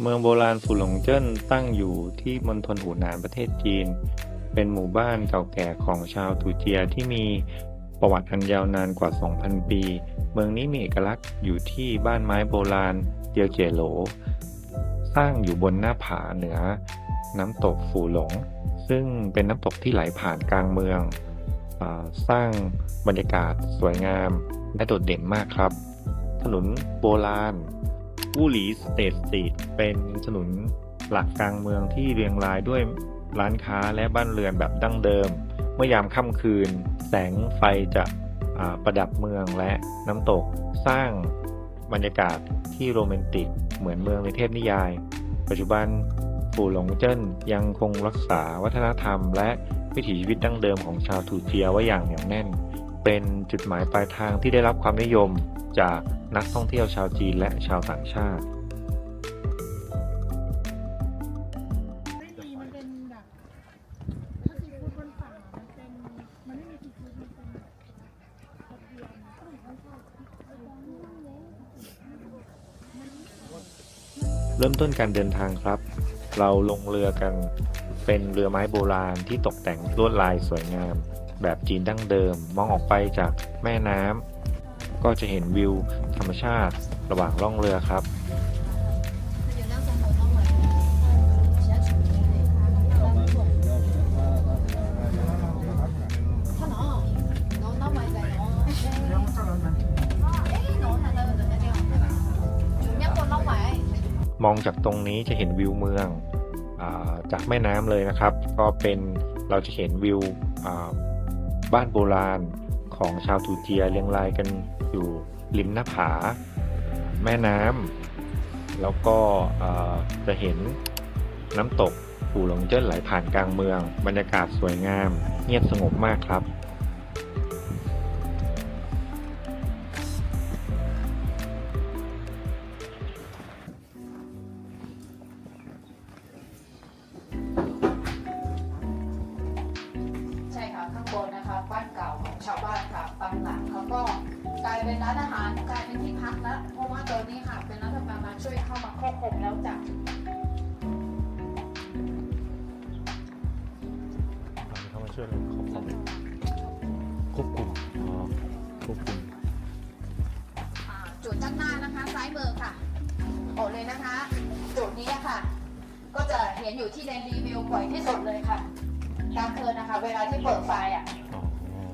เมืองโบราณฝูหลงเจิ้นตั้งอยู่ที่มณฑลหูหนานประเทศจีน เป็นหมู่บ้านเก่าแก่ของชาวตูเจียที่มีประวัติอันยาวนานกว่า 2,000 ปี เมืองนี้มีเอกลักษณ์อยู่ที่บ้านไม้โบราณเตียวเจียโหล สร้างอยู่บนหน้าผาเหนือ น้ำตกฝูหลง ซึ่งเป็นน้ำตกที่ไหลผ่านกลางเมืองอสร้างบรรยากาศสวยงามและโดดเด่นมากครับ ถนนโบราณ วูหลีสเตทสตรีทเป็นถนนหลักกลางเมืองที่เรียงรายด้วยร้านค้าและบ้านเรือนแบบดั้งเดิม เมื่อยามค่ำคืน แสงไฟจะประดับเมืองและน้ำตกสร้างบรรยากาศที่โรแมนติกเหมือนเมืองในเทพนิยาย ปัจจุบันปู่หลงเจิ้นยังคงรักษาวัฒนธรรม และวิถีชีวิตดั้งเดิมของชาวทูเจียไว้อย่างเหนียวแน่น เป็นจุดหมายปลายทางที่ได้รับความนิยม จากนักท่องเที่ยวชาวจีนและชาวต่างชาติ เริ่มต้นการเดินทางครับ เราลงเรือกันเป็นเรือไม้โบราณที่ตกแต่งลวดลายสวยงาม แบบจีนดั้งเดิม มองออกไปจากแม่น้ำ ก็จะเห็นวิวธรรมชาติระหว่างล่องเรือครับมองจากตรงนี้จะเห็นวิวเมืองอาจากแม่น้ำเลยนะครับ ก็เป็นเราจะเห็นวิวบ้านโบราณ ของชาวทูเจียเรียงรายกันอยู่ริมหน้าผา แม่น้ำแล้วก็จะเห็นน้ำตกปูหลงเจิ้นไหลผ่านกลางเมือง บรรยากาศสวยงาม เงียบสงบมากครับ ช่วยเราควบคุมควบคุมอ๋อควบคุมอ่าจุดด้านหน้านะคะซ้ายมือค่ะบอกเลยนะคะ จุดนี้ค่ะ ก็จะเห็นอยู่ที่ในรีวิวบ่อยที่สุดเลยค่ะกลางคืนนะคะ เวลาที่เปิดไฟอะ อ๋อ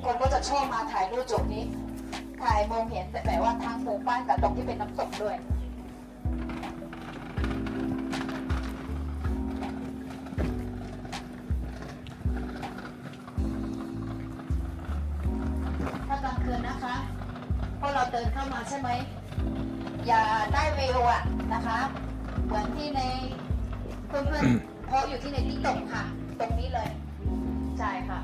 คนก็จะชอบมาถ่ายรูปจุดนี้ ถ่ายมองเห็นแต่แบบว่าทางหมู่บ้านกับตรงที่เป็นน้ำตกด้วย เราเดินเข้ามาใช่ไหม อย่าได้วิวอะนะคะ เหมือนที่ในเพื่อนๆเพราะอยู่ที่ในที่ตกค่ะ ตรงนี้เลย ใช่ค่ะ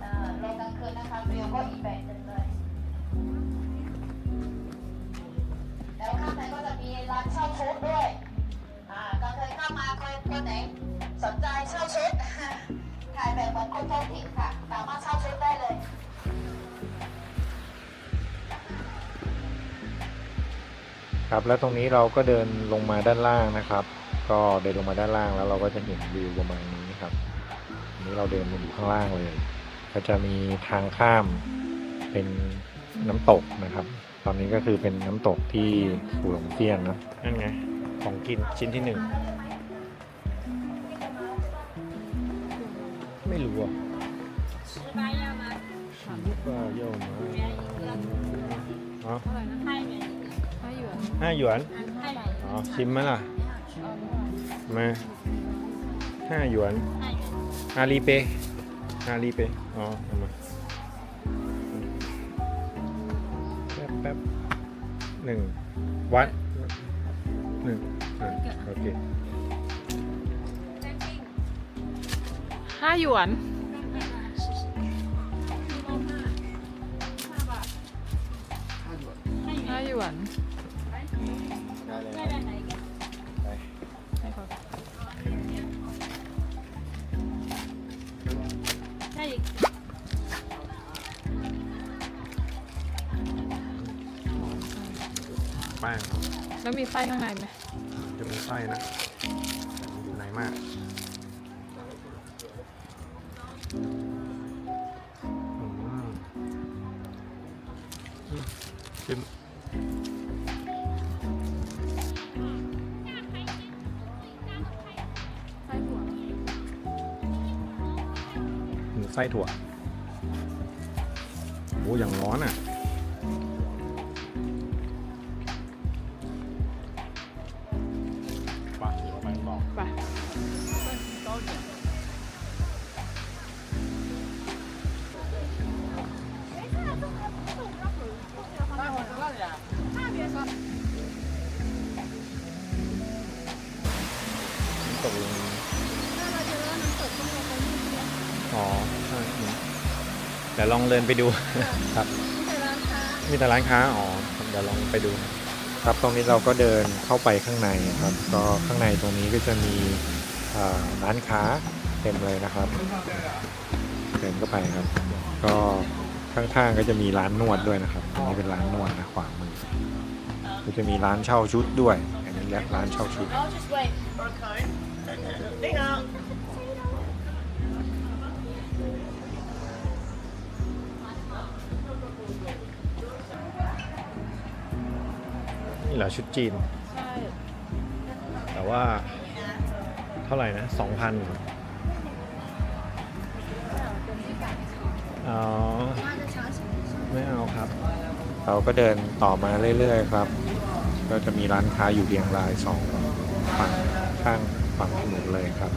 เอ่อลงกลางคืนนะคะวิวก็อีกแบบหนึ่งเลย แล้วข้างในก็จะมีร้านเช่าชุดด้วยอ่าก็เคยเข้ามาเคยคนไหนสนใจเช่าชุดถ่ายแบบเหมือนคนท้องถิ่นค่ะ สามารถเช่าชุดได้เลย ครับแล้วตรงนี้เราก็เดินลงมาด้านล่างนะครับ ก็เดินลงมาด้านล่างแล้วเราก็จะเห็นวิวประมาณนี้ครับนี้เราเดินมาอยู่ข้างล่างเลย ก็จะมีทางข้ามเป็นน้ำตกนะครับ ตอนนี้ก็คือเป็นน้ำตกที่ฝูหลงเตี้ยนนะนั่นไงของกินชิ้นที่หนึ่งไม่รู้อะชิบะยามาชิบะยามาอ๋อ ห้าหยวน อ๋อ ชิมไหมล่ะ มาห้าหยวนอาลีเปอาลีเปอ๋อเอามาแป๊บแป๊บหนึ่งวัดหนึ่งโอเคห้าหยวนห้าหยวน แล้วมีไส้ข้างในไหมจะมีไส้นะอยู่ไหนมากอืมชิมไส้หัวหมูไส้ถั่วโอ้อย่างร้อนอะ ยวลองเดินไปดูครับมีแต่ร้านค้าอ๋อเดี๋ยวลองไปดู ครับตรงนี้เราก็เดินเข้าไปข้างในครับ ก็ข้างในตรงนี้ก็จะมีอ่าร้านค้าเต็มเลยนะครับเดินเข้าไปครับ ก็ข้างๆก็จะมีร้านนวดด้วยนะครับอันนี้เป็นร้านนวดนะขวามือก็จะมีร้านเช่าชุดด้วย อันนี้เรียกร้านเช่าชุด เหรอชุดจีน ใช่ แต่ว่าเท่าไหร่นะสองพันอ๋อไม่เอาครับ เราก็เดินต่อมาเรื่อยๆครับ ก็จะมีร้านค้าอยู่เรียงรายสองฝั่งข้างฝั่งถนนเลยครับ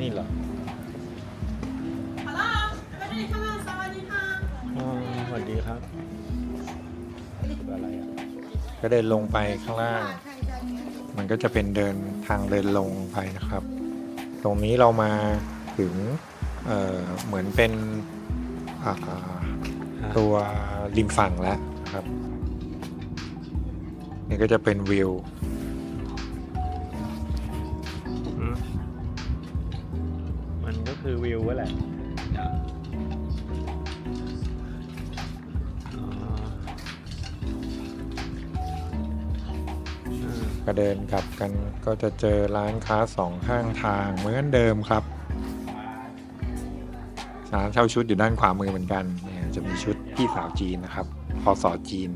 นี่เหรออ๋ ก็เดินลงไปข้างล่าง มันก็จะเป็นเดินทางเดินลงไปนะครับ ตรงนี้เรามาถึงเเหมือนเป็นตัวริมฝั่งแล้วครับ นี่ก็จะเป็นวิวมมันก็คือวิวแหละ ก็เดินกลับกันก็จะเจอร้านค้าสองข้างทางเหมือนเดิมครับร้านเช่าชุดอยู่ด้านขวามือเหมือนกันเนี่ยจะมีชุดพี่สาวจีนนะครับพอสอจีน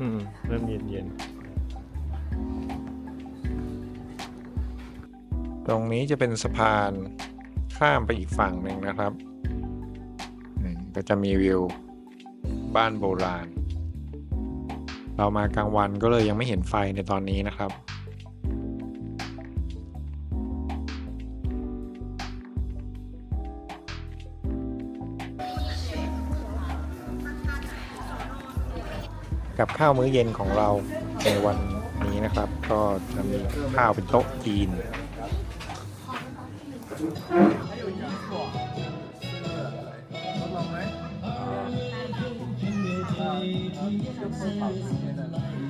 อืมเริ่มเย็นเย็นตรงนี้จะเป็นสะพานข้ามไปอีกฝั่งหนึ่งนะครับนี่ก็จะมีวิวบ้านโบราณ เรามากลางวันก็เลยยังไม่เห็นไฟในตอนนี้นะครับกับข้าวมื้อเย็นของเราในวันนี้นะครับ ก็จะมีข้าวเป็นโต๊ะจีน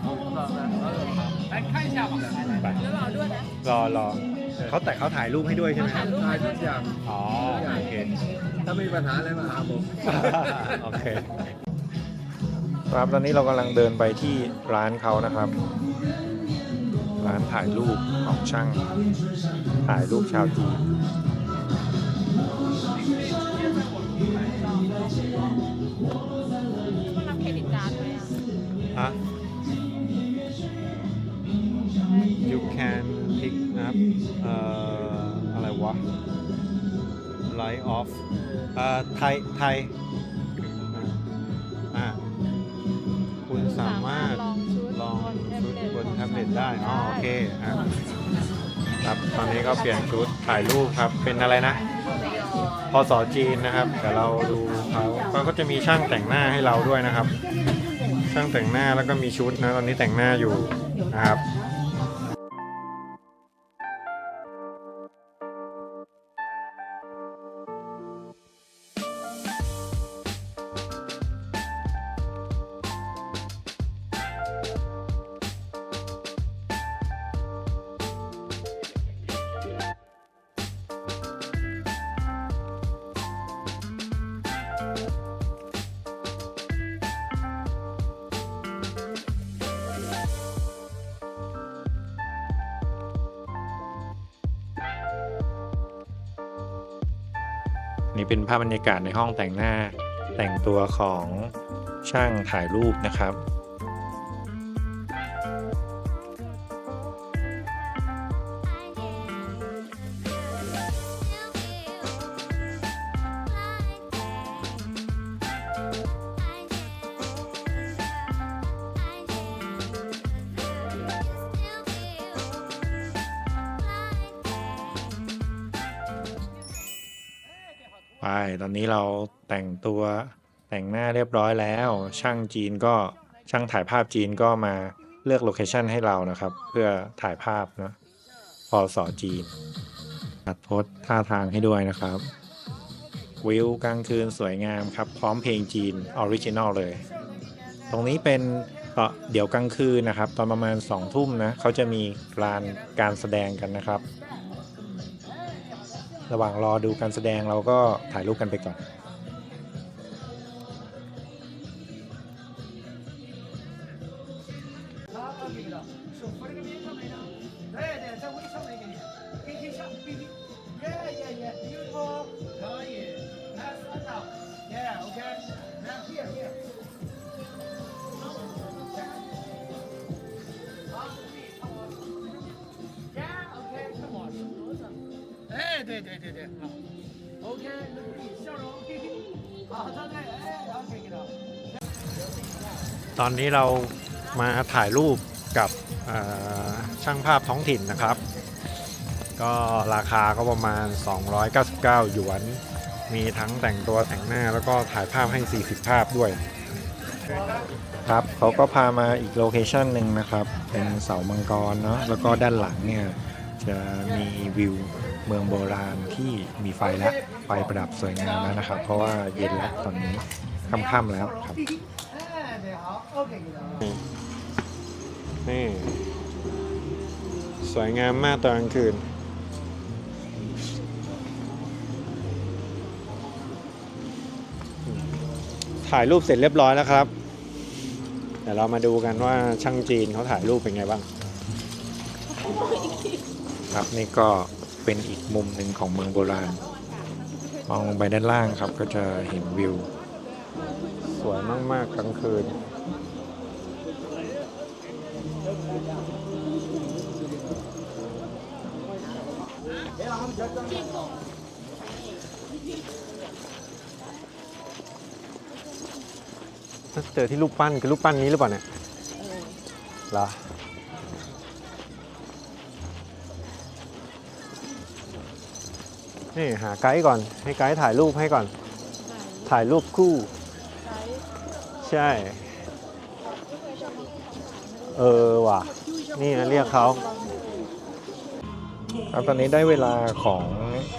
ไปแล้วรอด้วยนะรอรอเขาแต่เขาถ่ายรูปให้ด้วยใช่ไหมครับถ่ายทุกอย่างอ๋อโอเค ถ้ามีปัญหาอะไรมาหาผมโอเค ครับตอนนี้เรากำลังเดินไปที่ร้านเขานะครับ ร้านถ่ายรูปของช่าง ถ่ายรูปชาวจีนมันรับเครดิตการ์ดไหมอะ ฮะ you can pick up เอ่ออะไรวะ light off เอ่อไทยไทยอ่าคุณสามารถลองชุดลองบนแท็ชุดบเล็ตบนแท็บเล็ตได้อ๋อโอเคอะครับตอนนี้ก็เปลี่ยนชุดถ่ายรูปครับ เป็นอะไรนะยพศจีนนะครับเดี๋ยวเราดูเขาเขาก็จะมีช่างแต่งหน้าให้เราด้วยนะครับ ช่างแต่งหน้าแล้วก็มีชุดนะ ตอนนี้แต่งหน้าอยู่นะครับ นี่เป็นภาพบรรยากาศในห้องแต่งหน้าแต่งตัวของช่างถ่ายรูปนะครับ ไป ตอนนี้เราแต่งตัวแต่งหน้าเรียบร้อยแล้ว ช่างจีนก็ช่างถ่ายภาพจีนก็มาเลือกโลเคชันให้เรานะครับ เพื่อถ่ายภาพนะพอสอจีนตัดโพสท่าทางให้ด้วยนะครับ วิวกลางคืนสวยงามครับ พร้อมเพลงจีนออริจินอลเลย ตรงนี้เป็นเดี๋ยวกลางคืนนะครับ ตอนประมาณ2องทุ่มนะเขาจะมีการการแสดงกันนะครับ ระหว่างรอดูการแสดงเราก็ถ่ายรูปกันไปก่อน 哎，对对对对，好，OK，努力，笑容，嘿嘿，好，对对，哎，OK 给到。 ตอนนี้เรามาถ่ายรูปกับเอ่อช่างภาพท้องถิ่นนะครับ ก็ราคาก็ประมาณ 299 หยวน มีทั้งแต่งตัวแต่งหน้าแล้วก็ถ่ายภาพให้ 40 ภาพด้วย ครับเขาก็พามาอีกโลเคชันหนึ่งนะครับ เป็นเสามังกรเนาะแล้วก็ด้านหลังเนี่ย จะมีวิว เมืองโบราณที่มีไฟแล้วไฟประดับสวยงามแล้วนะครับ เพราะว่าเย็นแล้วตอนนี้ค่ำๆแล้วครับ นี่ สวยงามมากตอนกลางคืน ถ่ายรูปเสร็จเรียบร้อยแล้วครับ เดี๋ยวเรามาดูกันว่าช่างจีนเขาถ่ายรูปเป็นไงบ้าง ครับนี่ก็ เป็นอีกมุมหนึ่งของเมืองโบราณ มองลงไปด้านล่างครับก็จะเห็นวิว สวยมาก ๆ กลางคืนเจอที่รูปปั้นคือรูปปั้นนี้หรือเปล่าเนี่ยเหรอ นี่หาไกด์ก่อน ให้ไกด์ถ่ายรูปให้ก่อน ถ่ายรูปคู่ ใช่ เออว่ะ นี่นะเรียกเขาครับตอนนี้ได้เวลาของ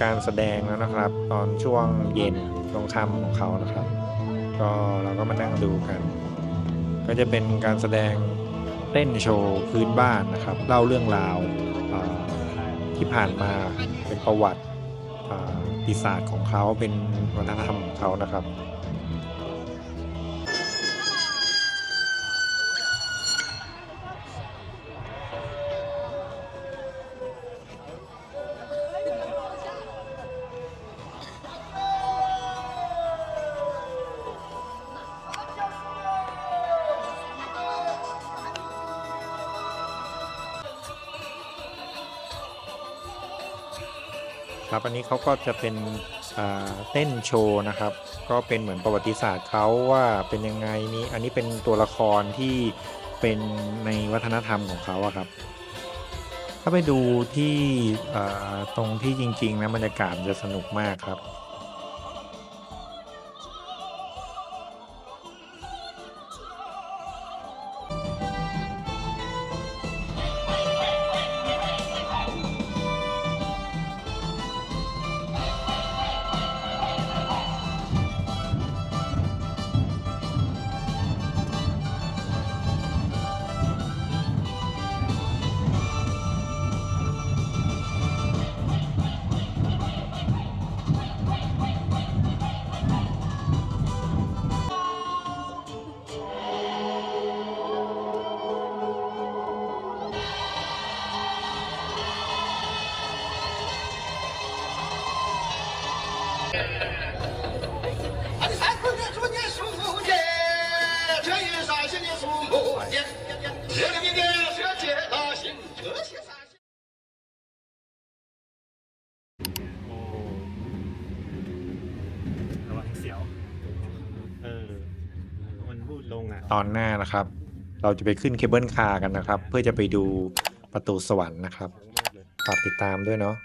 การแสดงแล้วนะครับ ตอนช่วงเย็นตรงค่ำของเขานะครับ ก็เราก็มานั่งดูกัน ก็จะเป็นการแสดงเต้นโชว์พื้นบ้านนะครับ เล่าเรื่องราวที่ผ่านมาเป็นประวัติ ประวัติศาสตร์ของเขาเป็นวัฒนธรรมของเขานะครับ อันนี้เขาก็จะเป็นอ่าเต้นโชว์นะครับ ก็เป็นเหมือนประวัติศาสตร์เขาว่าเป็นยังไงนี่อันนี้เป็นตัวละครที่เป็นในวัฒนธรรมของเขาอะครับ ถ้าไปดูที่อ่าตรงที่จริงๆนะบรรยากาศจะสนุกมากครับ ระวังเสียว เออ มันพูดลงอะ ตอนหน้านะครับ เราจะไปขึ้นเคเบิลคาร์กันนะครับ เพื่อจะไปดูประตูสวรรค์นะครับ ฝากติดตามด้วยเนาะ